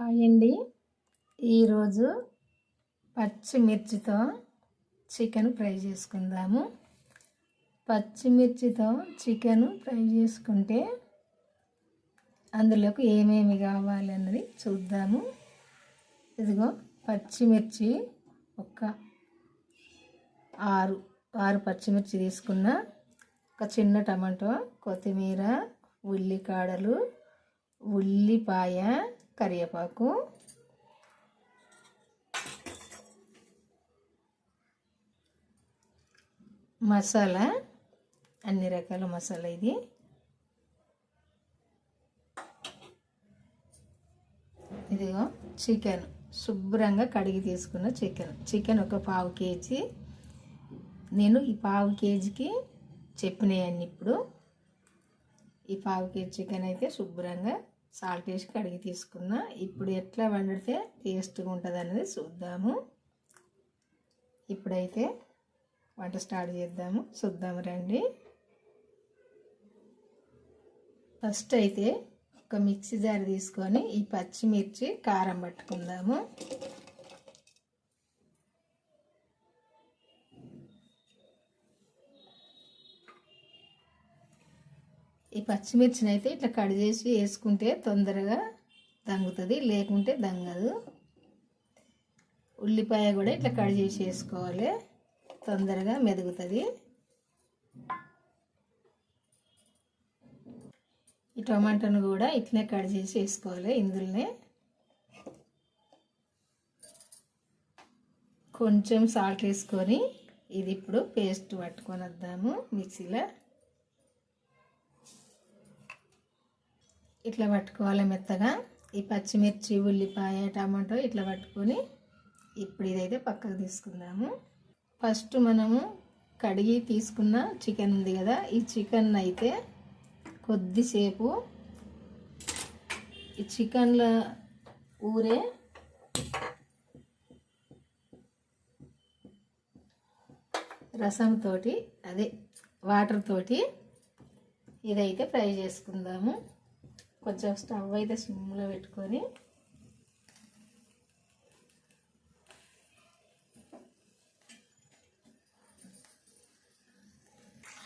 Hi అండి ఈరోజు పచ్చిమిర్చితో chicken fry చేసుకుందాము. పచ్చిమిర్చితో చికెన్ ఫ్రై చేసుకుంటే అందులోకి ఏమేమి కావాలన్నది చూద్దాము. ఇదిగో పచ్చిమిర్చి ఒక ఆరు ఆరు పచ్చిమిర్చి తీసుకున్న ఒక చిన్న టమాటో కొత్తిమీర ఉల్లికాడలు ఉల్లిపాయ కరివేపాకు. మసాలా. అన్ని రకాల మసాలా ఇది. ఇదిగో చికెన్. శుభ్రంగా కడిగి తీసుకున్న చికెన్. చికెన్ ఒక పావు కేజీ. నేను ఈ పావు కేజీకి చెప్పినాయన్ని ఇప్పుడు. ఈ పావు కేజీ చికెన్ అయితే శుభ్రంగా సాల్ట్ వేసి కడిగి తీసుకున్నా. ఇప్పుడు ఎట్లా వండితే టేస్ట్గా ఉంటుంది అనేది చూద్దాము. ఇప్పుడైతే వంట స్టార్ట్ చేద్దాము. చూద్దాము రండి. ఫస్ట్ అయితే ఒక మిక్సీ జార్ తీసుకొని ఈ పచ్చిమిర్చి కారం పట్టుకుందాము. పచ్చిమిర్చిని అయితే ఇట్లా కట్ చేసి వేసుకుంటే తొందరగా దంగుతుంది లేకుంటే దంగదు. ఉల్లిపాయ కూడా ఇట్లా కట్ చేసి వేసుకోవాలి తొందరగా మెదుగుతుంది. ఈ టమాటాను కూడా ఇట్లనే కట్ చేసి వేసుకోవాలి ఇందులోనే. కొంచెం సాల్ట్ వేసుకొని ఇది ఇప్పుడు పేస్ట్ పట్టుకొని వద్దాము మిక్సీలో. ఇట్లా పట్టుకోవాలి మెత్తగా. ఈ పచ్చిమిర్చి ఉల్లిపాయ టమాటో ఇట్లా పట్టుకొని ఇప్పుడు ఇదైతే పక్కకు తీసుకుందాము. ఫస్ట్ మనము కడిగి తీసుకున్న చికెన్ ఉంది కదా ఈ చికెన్ అయితే కొద్దిసేపు ఈ చికెన్లో ఊరే రసంతో అదే వాటర్ తోటి ఇదైతే ఫ్రై చేసుకుందాము. కొంచెం స్టవ్ అయితే సిమ్లో పెట్టుకొని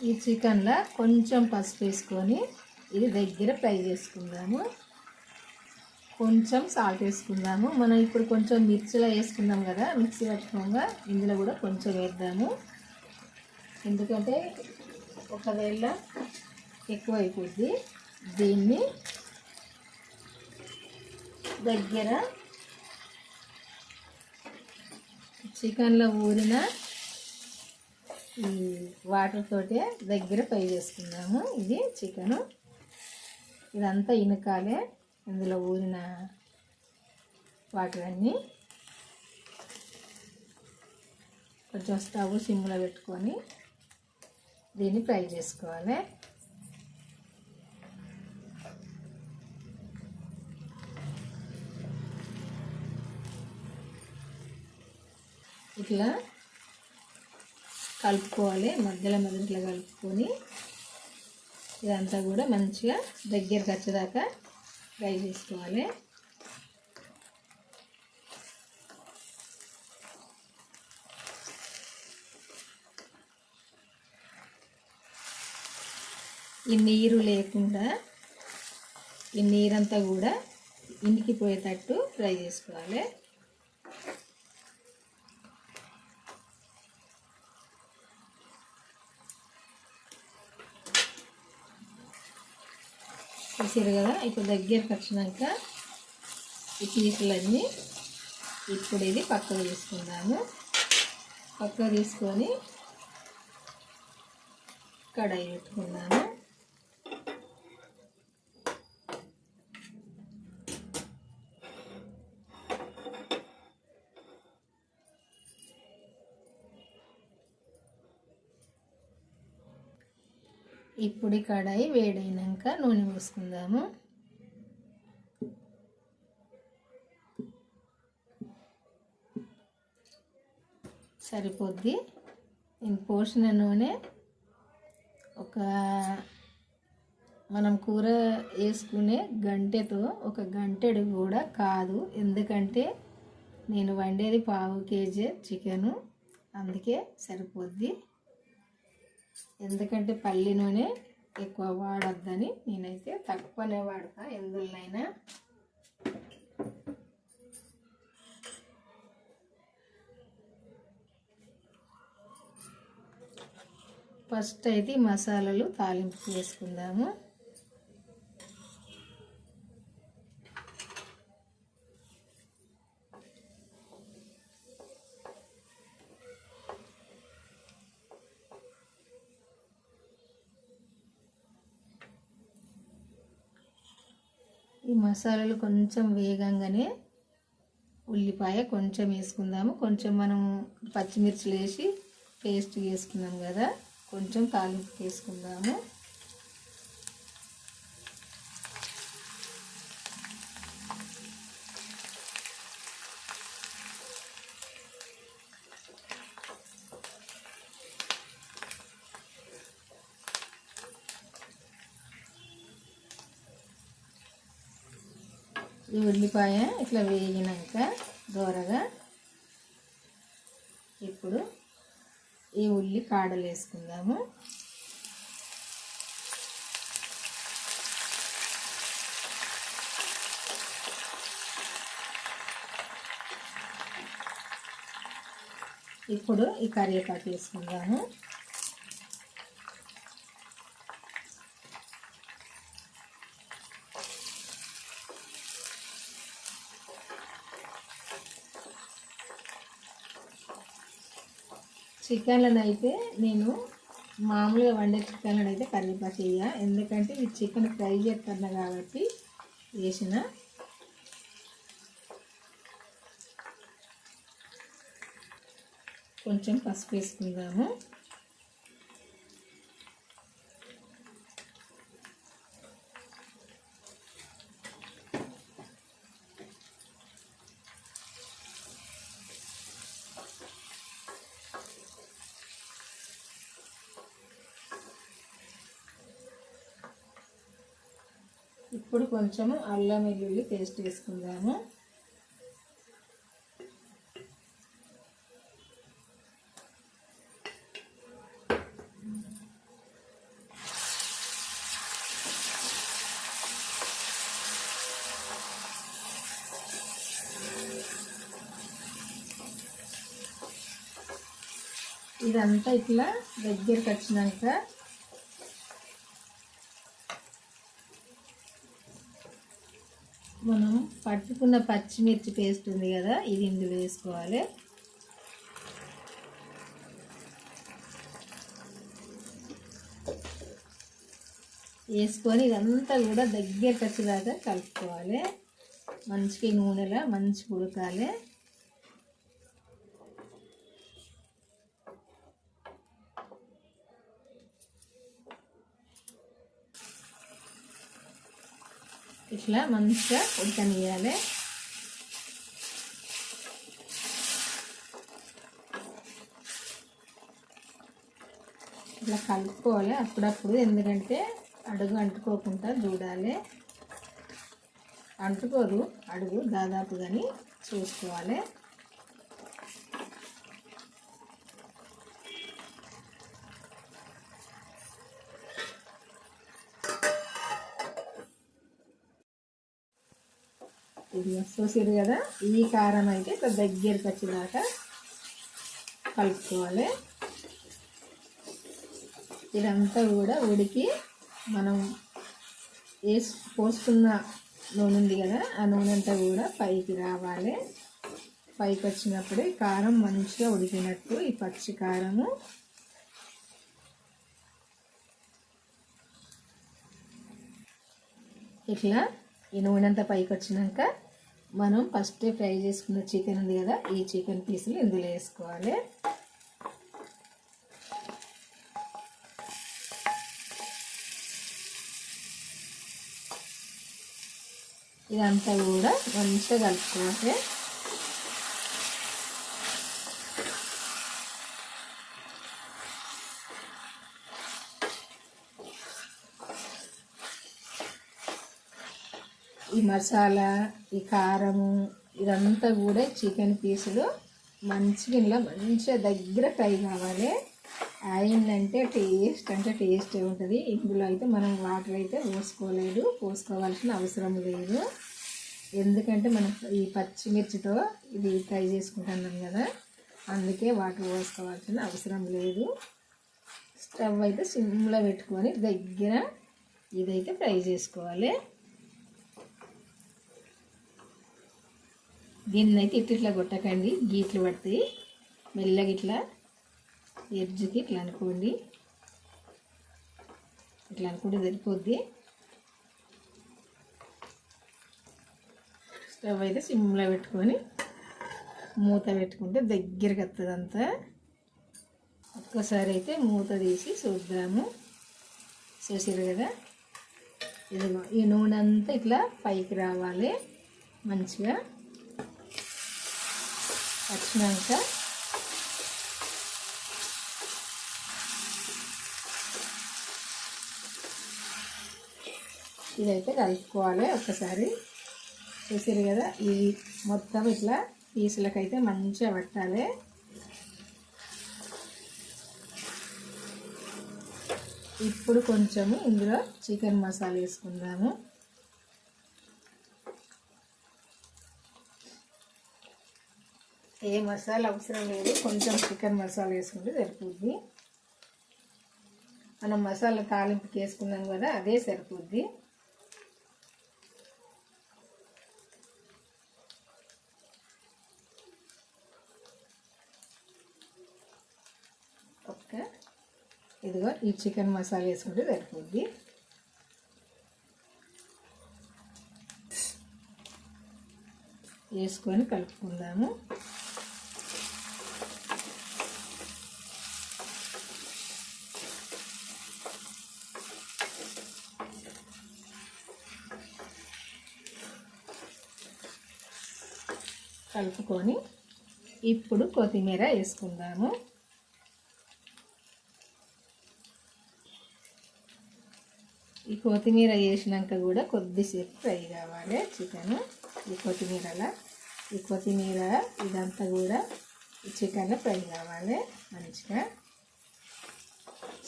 ఈ చికెన్లో కొంచెం పసుపు వేసుకొని ఇది దగ్గర ఫ్రై చేసుకుందాము. కొంచెం సాల్ట్ వేసుకుందాము. మనం ఇప్పుడు కొంచెం మిర్చిలో వేసుకుందాం కదా మిక్సీ పట్టుకోగా ఇందులో కూడా కొంచెం వేద్దాము. ఎందుకంటే ఒకవేళ ఎక్కువ అయిపోద్ది దీన్ని దగ్గర చికెన్లో ఊరిన ఈ వాటర్ తోటే దగ్గర ఫ్రై చేసుకుందాము ఇది చికెను. ఇదంతా ఇనకాలే. ఇందులో ఊరిన వాటర్ అన్నీ కొంచెం స్టవ్ సిమ్లో పెట్టుకొని దీన్ని ఫ్రై చేసుకోవాలి. ఇట్లా కలుపుకోవాలి. మధ్యలో మధ్యలో ఇట్లా కలుపుకొని ఇదంతా కూడా మంచిగా దగ్గరకు వచ్చేదాకా ఫ్రై చేసుకోవాలి. ఈ నీరు లేకుండా ఈ నీరంతా కూడా ఇంటికిపోయేటట్టు ఫ్రై చేసుకోవాలి. చూసారు కదా? ఇప్పుడు దగ్గరకు వచ్చినాక ఈ పీసులన్నీ ఇప్పుడు ఇది పక్కకు తీసుకుందాము. పక్కకు తీసుకొని కడాయి పెట్టుకున్నాను ఇప్పుడు కడాయి వేడైనాక నూనె పోసుకుందాము. సరిపోద్ది. నేను పోసిన నూనె ఒక మనం కూర వేసుకునే గంటెతో ఒక గంటెడు కూడా కాదు. ఎందుకంటే నేను వండేది పావు కేజీ చికెను. అందుకే సరిపోద్ది. ఎందుకంటే పల్లి నూనె ఎక్కువ వాడొద్దని నేనైతే తక్కువనే వాడతా ఎందులోనైనా. ఫస్ట్ అయితే మసాలాలు తాలింపు వేసుకుందాము. ఈ మసాలాలు కొంచెం వేగంగానే ఉల్లిపాయ కొంచెం వేసుకుందాము. కొంచెం మనం పచ్చిమిర్చిలు వేసి పేస్ట్ వేసుకున్నాం కదా కొంచెం తాలింపు వేసుకుందాము. ఈ ఉల్లిపాయ ఇట్లా వేగినాక దోరగా ఇప్పుడు ఈ ఉల్లి కాడలు వేసుకుందాము. ఇప్పుడు ఈ కరివేపాకు వేసుకుందాము. చికెన్లను అయితే నేను మామూలుగా వండే చికెన్లను అయితే కరివేపాకు వేయ ఎందుకంటే ఈ చికెన్ ఫ్రై చేస్తున్నా కాబట్టి వేసిన కొంచెం పసుపు వేసుకుందాము. ఇప్పుడు కొంచెం అల్లం వెల్లుల్లి పేస్ట్ వేసుకుందాము. ఇదంతా ఇట్లా దగ్గరికి వచ్చినాక మనం పట్టుకున్న పచ్చిమిర్చి పేస్ట్ ఉంది కదా ఇది ఇందులో వేసుకోవాలి. వేసుకొని ఇదంతా కూడా దగ్గరికి వచ్చేదాకా కలుపుకోవాలి. మంచిగా నూనెలో మంచిగా ఉడకాలి. ఇట్లా మంచిగా ఉడకనియాలి ఇట్లా కలుపుకోవాలి అప్పుడప్పుడు ఎందుకంటే అడుగు అంటుకోకుండా చూడాలి. అంటుకోరు అడుగు దాదాపు కానీ చూసుకోవాలి. ఇది చూసారు కదా? ఈ కారం అయితే ఇట్లా దగ్గరికి వచ్చేదాకా కలుపుకోవాలి. ఇదంతా కూడా ఉడికి మనం వేసి పోసుకున్న నూనె ఉంది కదా ఆ నూనె అంతా కూడా పైకి రావాలి. పైకి వచ్చినప్పుడు కారం మంచిగా ఉడికినట్టు ఈ పచ్చి కారము. ఇట్లా ఈ నూనె అంతా పైకి వచ్చినాక మనం ఫస్ట్ ఫ్రై చేసుకున్న చికెన్ ఉంది కదా ఈ చికెన్ పీసులు ఇందులో వేసుకోవాలి. ఇదంతా కూడా మంచిగా కలుపుకోవాలి మసాలా ఈ కారము ఇదంతా కూడా చికెన్ పీసులు మంచిగా ఇలా మంచిగా దగ్గర ఫ్రై కావాలి. అయిందంటే టేస్ట్ అంటే టేస్ట్ ఉంటుంది. ఇందులో అయితే మనం వాటర్ అయితే పోసుకోలేదు. పోసుకోవాల్సిన అవసరం లేదు. ఎందుకంటే మనం ఈ పచ్చిమిర్చితో ఇది ఫ్రై చేసుకుంటున్నాం కదా అందుకే వాటర్ పోసుకోవాల్సిన అవసరం లేదు. స్టవ్ అయితే సిమ్లో పెట్టుకొని దగ్గర ఇదైతే ఫ్రై చేసుకోవాలి. దీన్ని అయితే ఇట్లా ఇట్లా కొట్టకండి. గీట్లు పడతాయి. మెల్లగా ఇట్లా ఎడ్జ్కి ఇట్లా అనుకోండి. ఇట్లా అనుకుంటే సరిపోద్ది. స్టవ్ అయితే సిమ్లో పెట్టుకొని మూత పెట్టుకుంటే దగ్గరికి వస్తుంది అంతా. ఒక్కసారి అయితే మూత తీసి చూద్దాము. చూసారు కదా? ఇదిగో ఈ నూనె అంతా ఇట్లా పైకి రావాలి. మంచిగా వచ్చినాక ఇదైతే కలుపుకోవాలి. ఒక్కసారి చూసారు కదా ఇది మొత్తం ఇట్లా పీసులకైతే మంచిగా పట్టాలి. ఇప్పుడు కొంచెము ఇందులో చికెన్ మసాలా వేసుకుందాము. ఏ మసాలా అవసరం లేదు. కొంచెం చికెన్ మసాలా వేసుకుంటే సరిపోద్ది. మనం మసాలా తాలింపుకి వేసుకున్నాం కదా అదే సరిపోద్ది. ఓకే ఇదిగో ఈ చికెన్ మసాలా వేసుకుంటే సరిపోద్ది. వేసుకొని కలుపుకుందాము. కలుపుకొని ఇప్పుడు కొత్తిమీర వేసుకుందాము. ఈ కొత్తిమీర వేసినాక కూడా కొద్దిసేపు ఫ్రై కావాలి చికెన్. ఈ కొత్తిమీరలా. ఈ కొత్తిమీర ఇదంతా కూడా చికెన్ ఫ్రై కావాలి మంచిగా.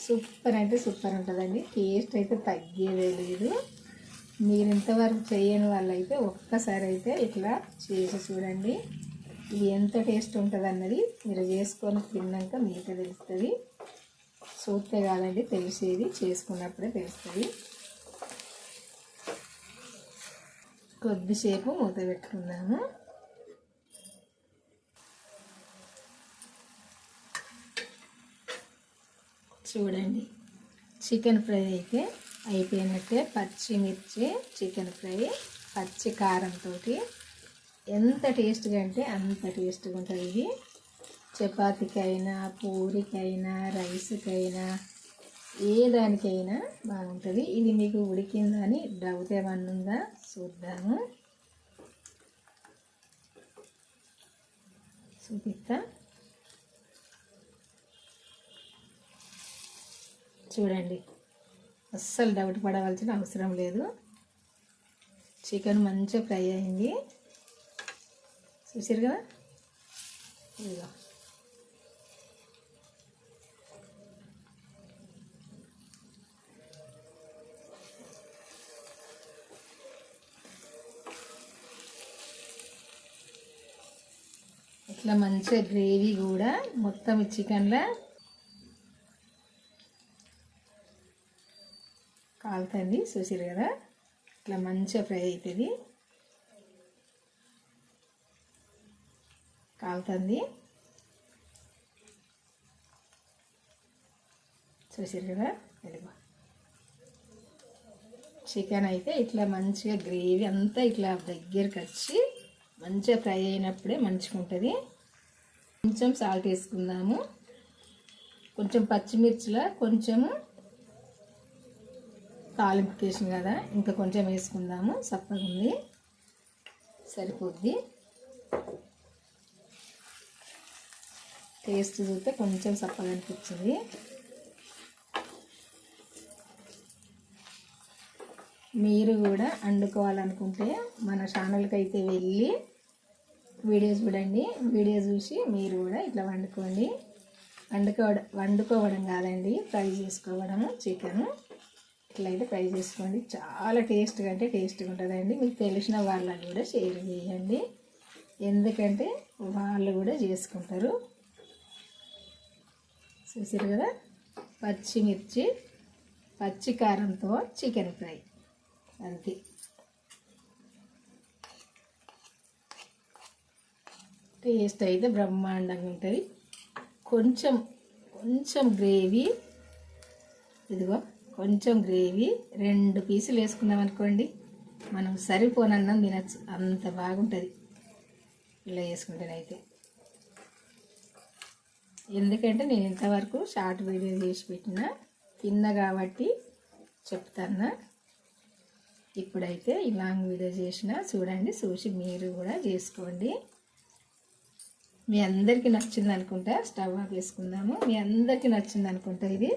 సూపర్ అంటే సూపర్ ఉంటుందండి. టేస్ట్ అయితే తగ్గేదే లేదు. మీరు ఇంతవరకు చేయని వాళ్ళైతే ఒక్కసారి అయితే ఇట్లా చేసి చూడండి. ఇది ఎంత టేస్ట్ ఉంటుంది అన్నది మీరు చేసుకొని తిన్నాక మీకు తెలుస్తుంది. చూస్తే కాదండి తెలిసేది చేసుకున్నప్పుడే తెలుస్తుంది. కొద్దిసేపు మూత పెట్టుకుందాము. చూడండి చికెన్ ఫ్రై అయితే అయిపోయినట్టే పచ్చిమిర్చి చికెన్ ఫ్రై పచ్చి కారంతో ఎంత టేస్ట్గా అంటే అంత టేస్ట్గా ఉంటుంది ఇది చపాతీకైనా పూరికైనా రైస్కైనా ఏ దానికైనా బాగుంటుంది. ఇది మీకు ఉడికిందని డౌట్ ఏమన్నా ఉందా? చూద్దాము. చూపిస్తా. చూడండి. అస్సలు డౌట్ పడవలసిన అవసరం లేదు. చికెన్ మంచిగా ఫ్రై అయింది. చూసారు కదా? ఇదిగో. ఇట్లా మంచిగా గ్రేవీ కూడా మొత్తం ఈ చికెన్లో కాలుతుంది చూసారు కదా? ఇట్లా మంచిగా ఫ్రై అవుతుంది కాలుతుంది. చూసారు కదా? ఇదిగో. చికెన్ అయితే ఇట్లా మంచిగా గ్రేవీ అంతా ఇట్లా దగ్గరికి వచ్చి మంచిగా ఫ్రై అయినప్పుడే మంచిగా ఉంటుంది కొంచెం సాల్ట్ వేసుకుందాము. కొంచెం పచ్చిమిర్చిలో కొంచెము తాలింపుకి కదా ఇంకా కొంచెం వేసుకుందాము. చప్పగా ఉంది. సరిపోద్ది. టేస్ట్ చూస్తే కొంచెం చప్పగా అనిపించింది. మీరు కూడా వండుకోవాలనుకుంటే మన ఛానల్కి అయితే వెళ్ళి వీడియో చూడండి. వీడియో చూసి మీరు కూడా ఇట్లా వండుకోండి. వండుకోవడం వండుకోవడం కాదండి ఫ్రై చేసుకోవడము చికెను. ఇట్లా అయితే ఫ్రై చేసుకోండి. చాలా టేస్ట్గా అంటే టేస్ట్గా ఉంటుందండి. మీకు తెలిసిన వాళ్ళని కూడా షేర్ చేయండి. ఎందుకంటే వాళ్ళు కూడా చేసుకుంటారు. చూసారు కదా? పచ్చిమిర్చి పచ్చి కారంతో చికెన్ ఫ్రై. అంతే. టేస్ట్ అయితే బ్రహ్మాండంగా ఉంటుంది. కొంచెం కొంచెం గ్రేవీ. ఇదిగో. కొంచెం గ్రేవీ రెండు పీసులు వేసుకున్నాం అనుకోండి. మనం సరిపోనన్నం తినచ్చు. అంత బాగుంటుంది. ఇలా వేసుకుంటేనైతే. ఎందుకంటే నేను ఇంతవరకు షార్ట్ వీడియో చేసి పెట్టిన తిన్నా కాబట్టి చెప్తాను ఇప్పుడైతే ఈ లాంగ్ వీడియో చేసిన చూడండి చూసి మీరు కూడా చేసుకోండి. మీ అందరికీ నచ్చింది అనుకుంటా స్టవ్ ఆఫ్ వేసుకుందాము మీ అందరికీ నచ్చింది అనుకుంటా ఇది.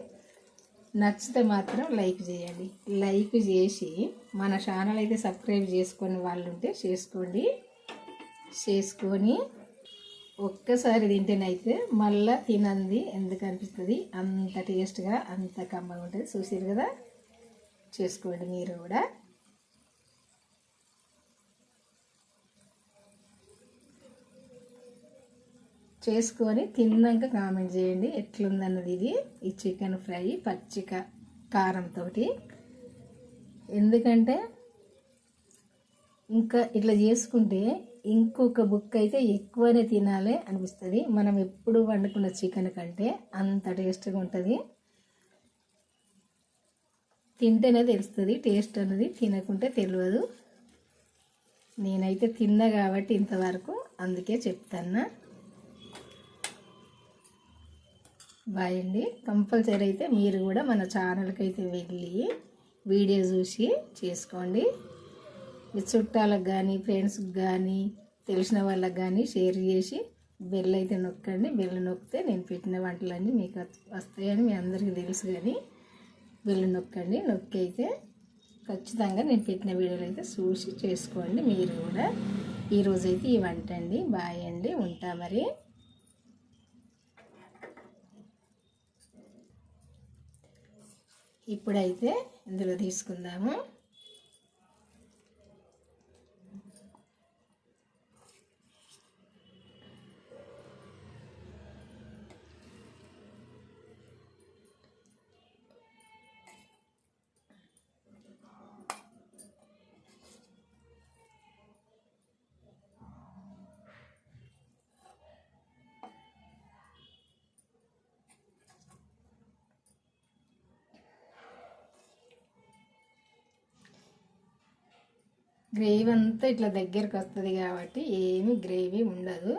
నచ్చితే మాత్రం లైక్ చేయండి లైక్ చేసి మన ఛానల్ అయితే సబ్స్క్రైబ్ చేసుకొని వాళ్ళు ఉంటే చేసుకోండి. చేసుకొని ఒక్కసారి తింటేనైతే మళ్ళీ తినంది. ఎందుకు అనిపిస్తుంది? అంత టేస్ట్గా అంత కమ్మగా ఉంటుంది. చూసారు కదా? చేసుకోండి మీరు కూడా. చేసుకొని తిన్నాక కామెంట్ చేయండి. ఎట్లుందన్నది ఇది? ఈ చికెన్ ఫ్రై పచ్చిక కారంతో ఎందుకంటే ఇంకా ఇట్లా చేసుకుంటే ఇంకొక బుక్ అయితే ఎక్కువనే తినాలి అనిపిస్తుంది. మనం ఎప్పుడు వండుకున్న చికెన్ కంటే అంత టేస్ట్గా ఉంటుంది. తింటేనే తెలుస్తుంది టేస్ట్ అన్నది తినకుంటే తెలియదు నేనైతే తిన్నా కాబట్టి ఇంతవరకు అందుకే చెప్తాను బాయ్ అండి. కంపల్సరీ అయితే మీరు కూడా మన ఛానల్కి అయితే వెళ్ళి వీడియో చూసి చేసుకోండి. మీ చుట్టాలకు కానీ ఫ్రెండ్స్కి కానీ తెలిసిన వాళ్ళకి కానీ షేర్ చేసి బెల్ అయితే నొక్కండి. బెల్ నొక్కితే నేను పెట్టిన వంటలన్నీ మీకు వస్తాయని మీ అందరికీ తెలుసు కానీ బెల్ నొక్కండి. నొక్కి అయితే ఖచ్చితంగా నేను పెట్టిన వీడియోలు అయితే చూసి చేసుకోండి. మీరు కూడా ఈరోజైతే ఈ వంట అండి. బాయ్ అండి. ఉంటా మరి. ఇప్పుడైతే ఇందులో తీసుకుందాము. గ్రేవీ అంతా ఇట్లా దగ్గరికి వస్తుంది కాబట్టి ఏమి గ్రేవీ ఉండదు.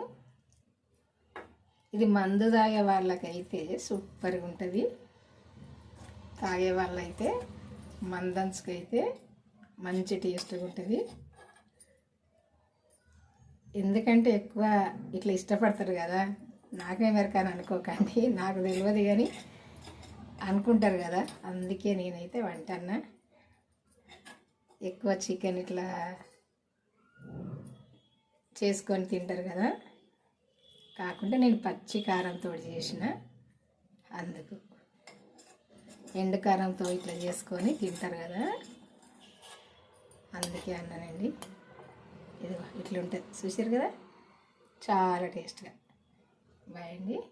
ఇది మందు తాగే వాళ్ళకైతే సూపర్గా ఉంటుంది. తాగే వాళ్ళైతే మందన్స్కైతే మంచి టేస్ట్గా ఉంటుంది. ఎందుకంటే ఎక్కువ ఇట్లా ఇష్టపడతారు కదా నాకే మెరకని అనుకోకండి నాకు తెలియదు కానీ అనుకుంటారు కదా అందుకే నేనైతే వంట అన్నా ఎక్కువ చికెన్ ఇట్లా చేసుకొని తింటారు కదా. కాకుండా నేను పచ్చి కారంతో చేసిన. అందుకు ఎండకారంతో ఇట్లా చేసుకొని తింటారు కదా. అందుకే అన్నానండి. ఇది ఇట్లా ఉంటుంది చూసారు కదా? చాలా టేస్ట్గా. బాయ్ అండి.